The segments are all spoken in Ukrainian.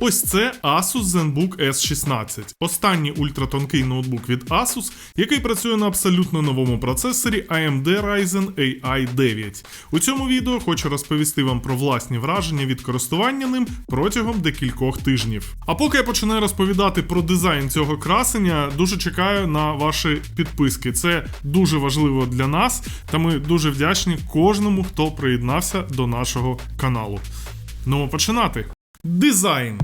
Ось це Asus ZenBook S16, останній ультратонкий ноутбук від Asus, який працює на абсолютно новому процесорі AMD Ryzen AI 9. У цьому відео хочу розповісти вам про власні враження від користування ним протягом декількох тижнів. А поки я починаю розповідати про дизайн цього красення, дуже чекаю на ваші підписки. Це дуже важливо для нас, та ми дуже вдячні кожному, хто приєднався до нашого каналу. Ну, починати. Дизайн.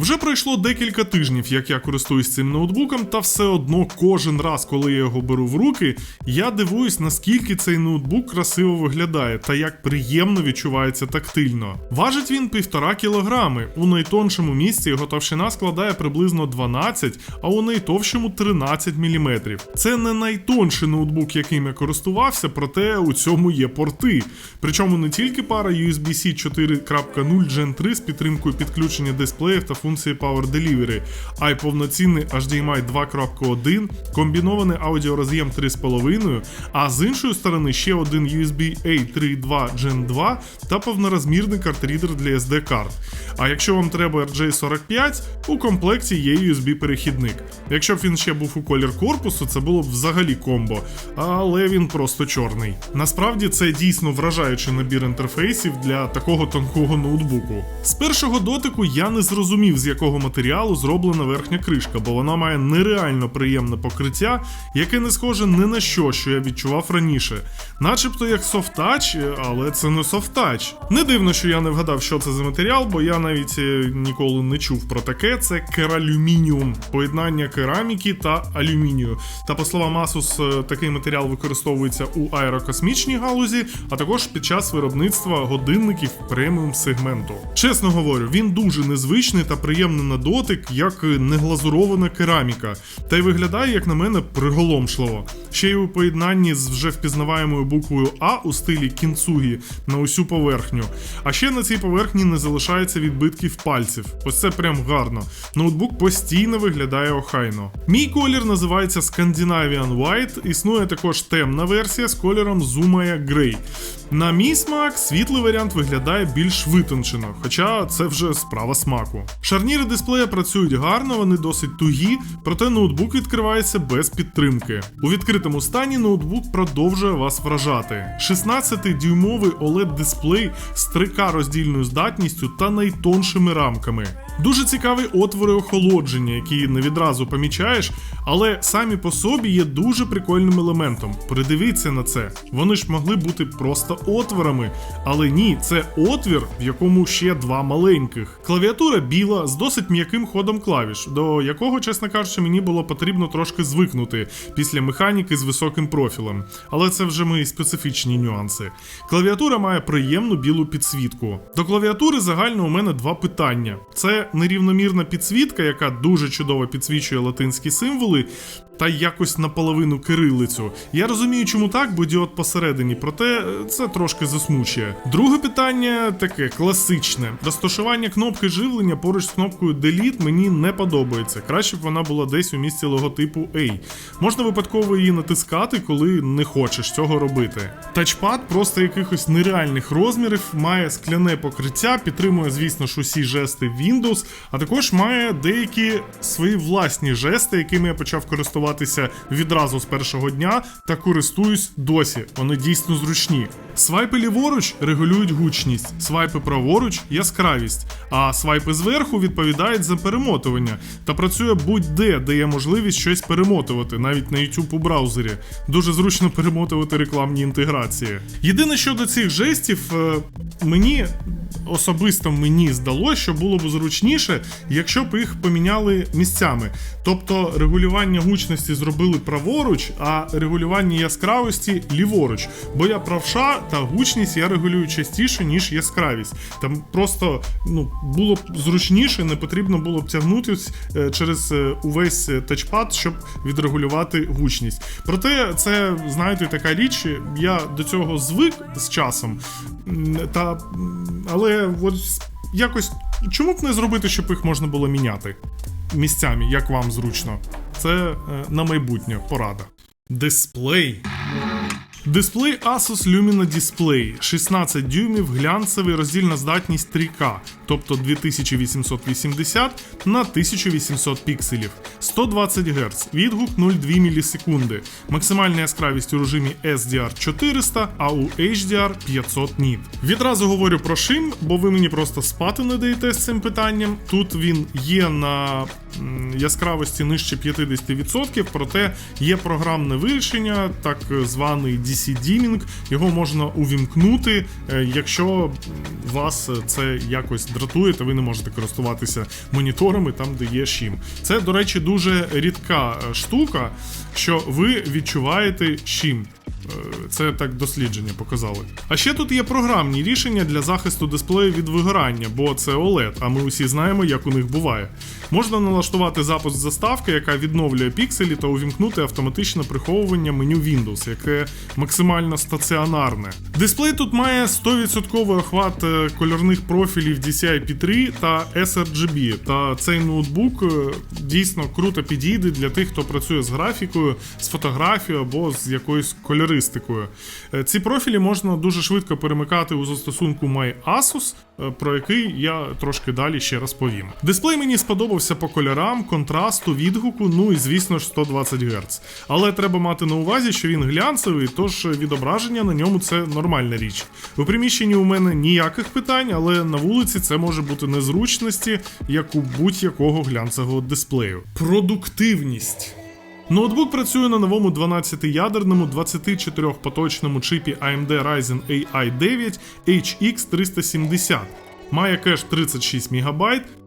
Вже пройшло декілька тижнів, як я користуюсь цим ноутбуком, та все одно кожен раз, коли я його беру в руки, я дивуюсь, наскільки цей ноутбук красиво виглядає та як приємно відчувається тактильно. Важить він півтора кілограми. У найтоншому місці його товщина складає приблизно 12, а у найтовщому 13 мм. Це не найтонший ноутбук, яким я користувався, проте у цьому є порти. Причому не тільки пара USB-C 4.0 Gen 3 з підтримкою підключення дисплеїв та функції Power Delivery, а й повноцінний HDMI 2.1, комбінований аудіороз'єм 3.5, а з іншої сторони ще один USB A 3.2 Gen 2 та повнорозмірний картрідер для SD карт. А якщо вам треба RJ45, у комплекті є USB-перехідник. Якщо б він ще був у колір корпусу, це було б взагалі комбо, але він просто чорний. Насправді це дійсно вражаючий набір інтерфейсів для такого тонкого ноутбуку. З першого дотику я не зрозумів, з якого матеріалу зроблена верхня кришка, бо вона має нереально приємне покриття, яке не схоже ні на що, що я відчував раніше. Начебто як софтач, але це не софтач. Не дивно, що я не вгадав, що це за матеріал, бо я навіть е, ніколи не чув про таке. Це кералюмініум, поєднання кераміки та алюмінію. Та по словам Asus, е, такий матеріал використовується у аерокосмічній галузі, а також під час виробництва годинників преміум сегменту. Чесно говорю, він дуже незвичний та приємний на дотик, як неглазурована кераміка, та й виглядає, як на мене, приголомшливо. Ще й у поєднанні з вже впізнаваємою буквою А у стилі кінцугі на усю поверхню. А ще на цій поверхні не залишається відбитків пальців. Ось це прям гарно. Ноутбук постійно виглядає охайно. Мій колір називається Scandinavian White, існує також темна версія з кольором Zumaya Grey. На мій смак, світлий варіант виглядає більш витончено, хоча це вже справа смаку. Шарніри дисплея працюють гарно, вони досить тугі, проте ноутбук відкривається без підтримки. У відкритому стані ноутбук продовжує вас вражати. 16-дюймовий oled дисплей з 3К роздільною здатністю та найтоншими рамками. Дуже цікаві отвори охолодження, які не відразу помічаєш, але самі по собі є дуже прикольним елементом. Придивіться на це. Вони ж могли бути просто отворами, але ні, це отвір, в якому ще два маленьких. Клавіатура біла з досить м'яким ходом клавіш, до якого, чесно кажучи, мені було потрібно трошки звикнути після механіки з високим профілем. Але це вже мої специфічні нюанси. Клавіатура має приємну білу підсвітку. До клавіатури загально у мене два питання: це нерівномірна підсвітка, яка дуже чудово підсвічує латинські символи. сили Та якось наполовину кирилицю. Я розумію, чому так, бо діод посередині, проте е, це трошки засмучує. Друге питання таке класичне. Розташування кнопки живлення поруч з кнопкою Delete мені не подобається. Краще б вона була десь у місці логотипу A. Можна випадково її натискати, коли не хочеш цього робити. Тачпад просто якихось нереальних розмірів, має скляне покриття, підтримує, звісно ж, усі жести Windows, а також має деякі свої власні жести, якими я почав користуватися відразу з першого дня та користуюсь досі. Вони дійсно зручні. Свайпи ліворуч регулюють гучність, свайпи праворуч яскравість, а свайпи зверху відповідають за перемотування та працює будь-де, де є можливість щось перемотувати, навіть на YouTube у браузері. Дуже зручно перемотувати рекламні інтеграції. Єдине щодо цих жестів, е, мені особисто мені здалося, що було б зручніше, якщо б їх поміняли місцями. Тобто регулювання гучності зробили праворуч, а регулювання яскравості ліворуч. Бо я правша та гучність я регулюю частіше, ніж яскравість. Там просто ну, було б зручніше, не потрібно було б тягнутися е, через е, увесь е, тачпад, щоб відрегулювати гучність. Проте це, знаєте, така річ, я до цього звик з часом. Та, але от якось чому б не зробити, щоб їх можна було міняти місцями, як вам зручно. Це на майбутнє порада. Дисплей. Дисплей Asus Lumina Display 16 дюймів, глянцевий роздільна здатність 3К, тобто 2880 на 1800 пікселів, 120 Гц, відгук 0,2 мілісекунди, максимальна яскравість у режимі SDR 400, а у HDR 500 ніт. Відразу говорю про шим, бо ви мені просто спати не даєте з цим питанням. Тут він є на яскравості нижче 50%, проте є програмне вирішення, так званий DC-dimming. Його можна увімкнути, е, якщо вас це якось дратує, то ви не можете користуватися моніторами там, де є шим. Це, до речі, дуже рідка е, штука, що ви відчуваєте шим. Е, Це так дослідження показали. А ще тут є програмні рішення для захисту дисплею від вигорання, бо це OLED, а ми усі знаємо, як у них буває. Можна налаштувати запуск заставки, яка відновлює пікселі, та увімкнути автоматичне приховування меню Windows, яке максимально стаціонарне. Дисплей тут має 100% охват е, кольорних профілів DCI-P3 та sRGB. Та цей ноутбук е, дійсно круто підійде для тих, хто працює з графікою, з фотографією або з якоюсь кольористикою. Е, Ці профілі можна дуже швидко перемикати у застосунку MyAsus, е, про який я трошки далі ще розповім. Дисплей мені сподобався по кольорам, контрасту, відгуку, ну і звісно ж 120 Гц. Але треба мати на увазі, що він глянцевий, тож відображення на ньому це нормальна річ. У приміщенні у мене ніяких питань, але на вулиці це може бути незручності, як у будь-якого глянцевого дисплею. Продуктивність. Ноутбук працює на новому 12-ядерному 24-поточному чипі AMD Ryzen AI 9 HX370. Має кеш 36 МБ,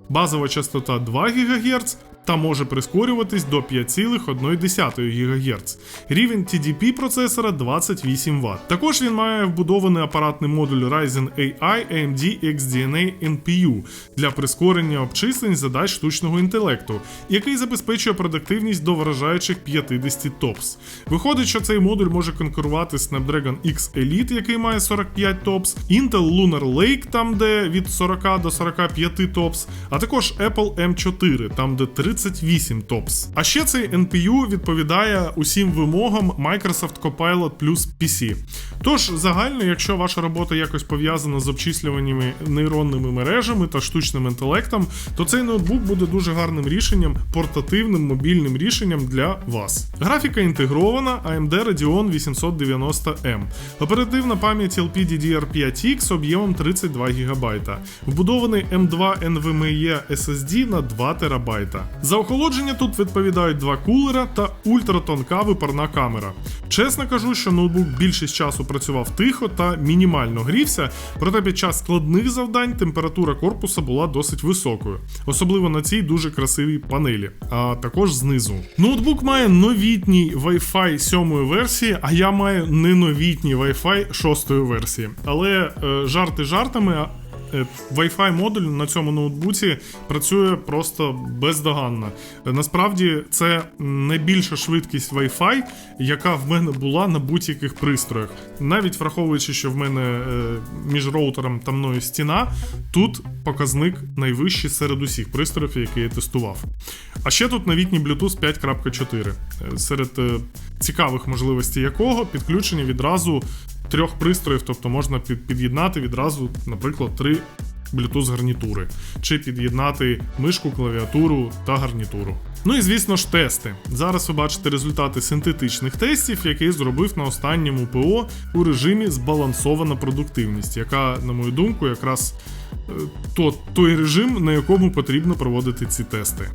базова частота 2 ГГц та може прискорюватись до 5,1 ГГц. Рівень TDP процесора 28 Вт. Також він має вбудований апаратний модуль Ryzen AI AMD XDNA NPU для прискорення обчислень задач штучного інтелекту, який забезпечує продуктивність до вражаючих 50 TOPS. Виходить, що цей модуль може конкурувати з Snapdragon X Elite, який має 45 TOPS, Intel Lunar Lake, там де від 40 до 45 TOPS, а також Apple M4, там де 38 TOPS. А ще цей NPU відповідає усім вимогам Microsoft Copilot Plus PC. Тож, загально, якщо ваша робота якось пов'язана з обчислюваннями нейронними мережами та штучним інтелектом, то цей ноутбук буде дуже гарним рішенням, портативним мобільним рішенням для вас. Графіка інтегрована AMD Radeon 890M. Оперативна пам'ять LPDDR5X об'ємом 32 ГБ. Вбудований M2 NVMe SSD на 2 ТБ. За охолодження тут відповідають два кулера та ультратонка випарна камера. Чесно кажу, що ноутбук більшість часу працював тихо та мінімально грівся, проте під час складних завдань температура корпуса була досить високою, особливо на цій дуже красивій панелі, а також знизу. Ноутбук має новітній Wi-Fi 7 версії, а я маю не новітній Wi-Fi 6 версії. Але е, жарти жартами. Е, Wi-Fi модуль на цьому ноутбуці працює просто бездоганно. Насправді це найбільша швидкість Wi-Fi, яка в мене була на будь-яких пристроях. Навіть враховуючи, що в мене е, між роутером та мною стіна, тут показник найвищий серед усіх пристроїв, які я тестував. А ще тут новітній Bluetooth 5.4, е, серед цікавих можливостей якого підключення відразу трьох пристроїв, тобто можна під'єднати відразу, наприклад, три Bluetooth гарнітури, чи під'єднати мишку, клавіатуру та гарнітуру. Ну і звісно ж, тести. Зараз ви бачите результати синтетичних тестів, які зробив на останньому ПО у режимі збалансована продуктивність, яка, на мою думку, якраз е, то, той режим, на якому потрібно проводити ці тести.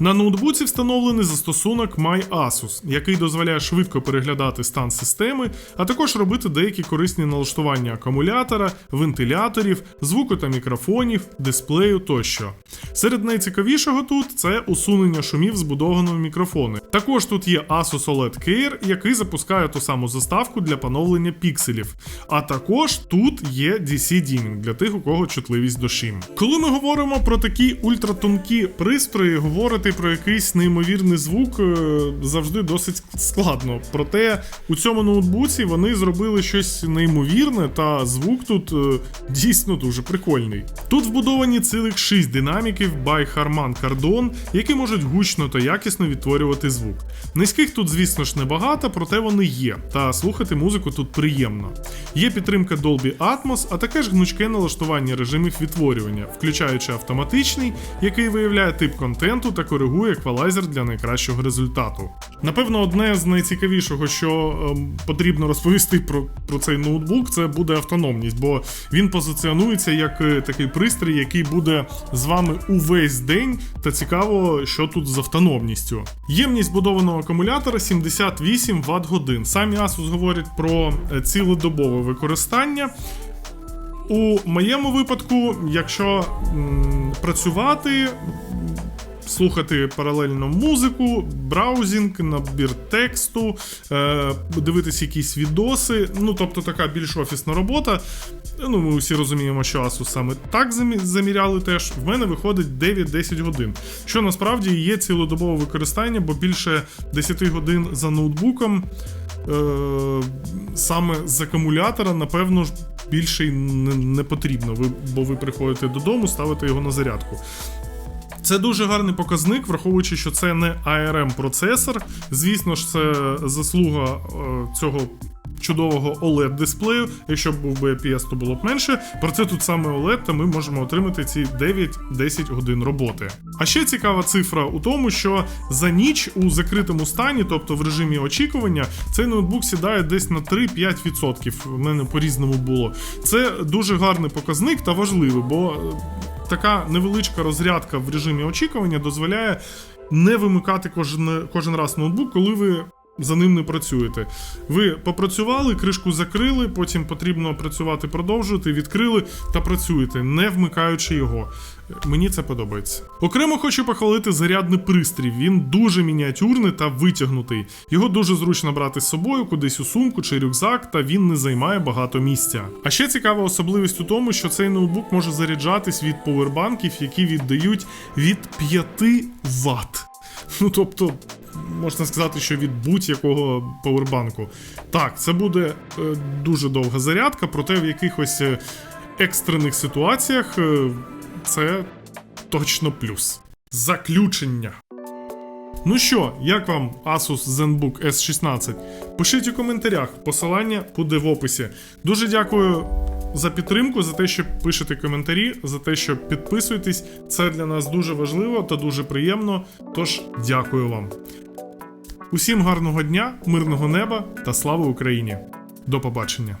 На ноутбуці встановлений застосунок MyAsus, який дозволяє швидко переглядати стан системи, а також робити деякі корисні налаштування акумулятора, вентиляторів, звуку та мікрофонів, дисплею тощо. Серед найцікавішого тут це усунення шумів збудованого мікрофони. Також тут є Asus OLED Care, який запускає ту саму заставку для поновлення пікселів. А також тут є DC-dimming для тих, у кого чутливість до шим. Коли ми говоримо про такі ультратонкі пристрої, говорити говорити про якийсь неймовірний звук е, завжди досить складно. Проте у цьому ноутбуці вони зробили щось неймовірне, та звук тут е, дійсно дуже прикольний. Тут вбудовані цілих 6 динаміків by Harman Kardon, які можуть гучно та якісно відтворювати звук. Низьких тут, звісно ж, небагато, проте вони є, та слухати музику тут приємно. Є підтримка Dolby Atmos, а також гнучке налаштування режимів відтворювання, включаючи автоматичний, який виявляє тип контенту та коригує еквалайзер для найкращого результату. Напевно, одне з найцікавішого, що ем, потрібно розповісти про, про цей ноутбук, це буде автономність, бо він позиціонується як е, такий пристрій, який буде з вами увесь день. Та цікаво, що тут з автономністю. Ємність будованого акумулятора 78 Вт годин. Самі Asus говорять про е, цілодобове використання. У моєму випадку, якщо м, працювати, слухати паралельно музику, браузінг, набір тексту, е, дивитися якісь відоси, ну тобто така більш офісна робота. Ну, ми всі розуміємо, що Asus саме так заміряли теж. В мене виходить 9-10 годин. Що насправді є цілодобове використання, бо більше 10 годин за ноутбуком. Е, саме з акумулятора, напевно більше не, потрібно. Бо ви приходите додому, ставите його на зарядку. Це дуже гарний показник, враховуючи, що це не ARM процесор. Звісно ж, це заслуга е, цього чудового OLED дисплею. Якщо б був би то було б менше. Проте тут саме OLED, та ми можемо отримати ці 9-10 годин роботи. А ще цікава цифра у тому, що за ніч у закритому стані, тобто в режимі очікування, цей ноутбук сідає десь на 3-5%. У мене по-різному було. Це дуже гарний показник та важливий, бо е, така невеличка розрядка в режимі очікування дозволяє не вимикати кожен, кожен раз ноутбук, коли ви. За ним не працюєте. Ви попрацювали, кришку закрили, потім потрібно працювати, продовжувати, відкрили та працюєте, не вмикаючи його. Мені це подобається. Окремо хочу похвалити зарядний пристрій. Він дуже мініатюрний та витягнутий. Його дуже зручно брати з собою кудись у сумку чи рюкзак, та він не займає багато місця. А ще цікава особливість у тому, що цей ноутбук може заряджатись від повербанків, які віддають від 5 Вт. Ну тобто, можна сказати, що від будь-якого повербанку. Так, це буде е, дуже довга зарядка, проте в якихось е, екстрених ситуаціях е, це точно плюс. Заключення. Ну що, як вам Asus ZenBook S16? Пишіть у коментарях, посилання буде в описі. Дуже дякую за підтримку, за те, що пишете коментарі, за те, що підписуєтесь. Це для нас дуже важливо та дуже приємно. Тож дякую вам. Усім гарного дня, мирного неба та слава Україні! До побачення!